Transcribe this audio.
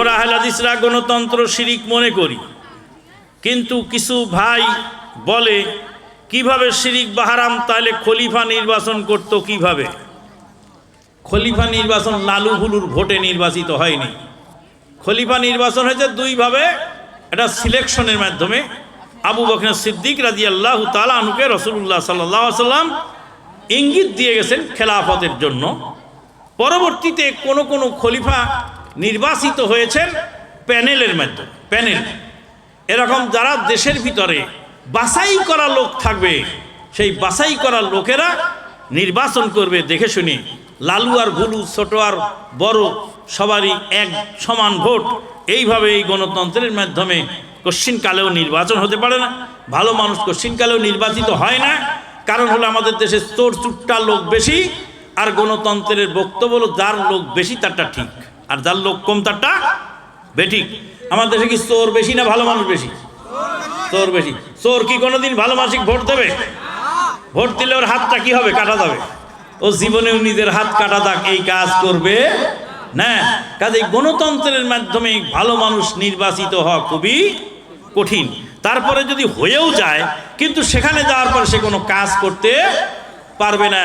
আমরা হালাদিসরা গণতন্ত্র শিরিক মনে করি। কিন্তু কিছু ভাই বলে, কীভাবে শিরিক বাহারাম তাহলে খলিফা নির্বাচন করতো কীভাবে? খলিফা নির্বাচন লালু হুলুর ভোটে নির্বাচিত হয়নি। খলিফা নির্বাচন হয়েছে দুইভাবে। এটা সিলেকশনের মাধ্যমে। আবু বকর সিদ্দিক রাজি আল্লাহ তালানুকে রসুল্লাহ সাল্লাহ সাল্লাম ইঙ্গিত দিয়ে গেছেন খেলাফতের জন্য। পরবর্তীতে কোনো কোনো খলিফা নির্বাচিত হয়েছেন প্যানেলের মাধ্যমে, প্যানেল। এরকম যারা দেশের ভিতরে বাছাই করা লোক থাকবে, সেই বাছাই করা লোকেরা নির্বাচন করবে দেখে শুনে। লালু আর গুলু ছোট আর বড়, সবারই এক সমান ভোট। এইভাবে এই গণতন্ত্রের মাধ্যমে কশ্চিনকালেও নির্বাচন হতে পারে না। ভালো মানুষ কশ্চিনকালেও নির্বাচিত হয় না। কারণ হলো আমাদের দেশে চোর চুট্টা লোক বেশি, আর গণতন্ত্রের বক্তব্য হলো যার লোক বেশি, তারটা ঠিক। আর যার লোক কম তারটা বেঠিক আমার দেশে কি চোর বেশি না ভালো মানুষ বেশি? চোর বেশি। চোর কি কোনোদিন ভালো মাসিক ভোট দেবে? ভোট দিলে ওর হাতটা কি হবে? কাটা যাবে। ও জীবনেও নিজের হাত কাটা দাগ এই কাজ করবে না। কাজে গণতন্ত্রের মাধ্যমে ভালো মানুষ নির্বাচিত হওয়া খুবই কঠিন। তারপরে যদি হয়েও যায়, কিন্তু সেখানে যাওয়ার পর সে কোনো কাজ করতে পারবে না।